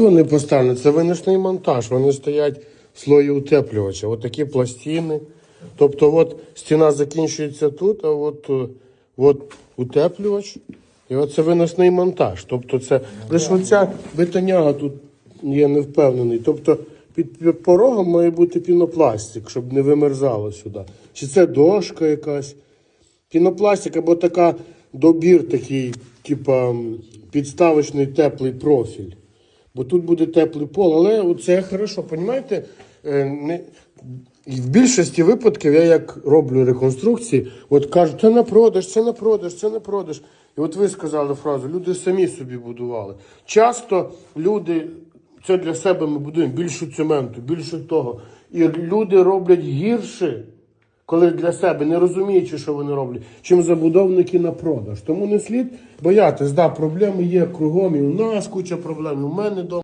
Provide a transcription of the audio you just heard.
Вони поставлені, це винесений монтаж. Вони стоять в слої утеплювача. От такі пластини. Тобто, от стіна закінчується тут, а от, е, от утеплювач. І от це виносний монтаж. Тобто, це лише оця бетоняга тут я не впевнений. Тобто під порогом має бути пінопластик, щоб не вимерзало сюди. Чи це дошка якась. Пінопластик або така добір такий, типа підставочний теплий профіль. Бо тут буде теплий пол, але це хорошо, розумієте? Не... В більшості випадків я як роблю реконструкції, от кажуть, це на продаж, це на продаж, це на продаж. І от ви сказали фразу, люди самі собі будували. Часто люди, це для себе ми будуємо більше цементу, більше того. І люди роблять гірше, коли для себе не розуміючи, що вони роблять, чим забудовники на продаж. Тому не слід боятись, да, проблеми є кругом, і у нас куча проблем, і у мене вдома.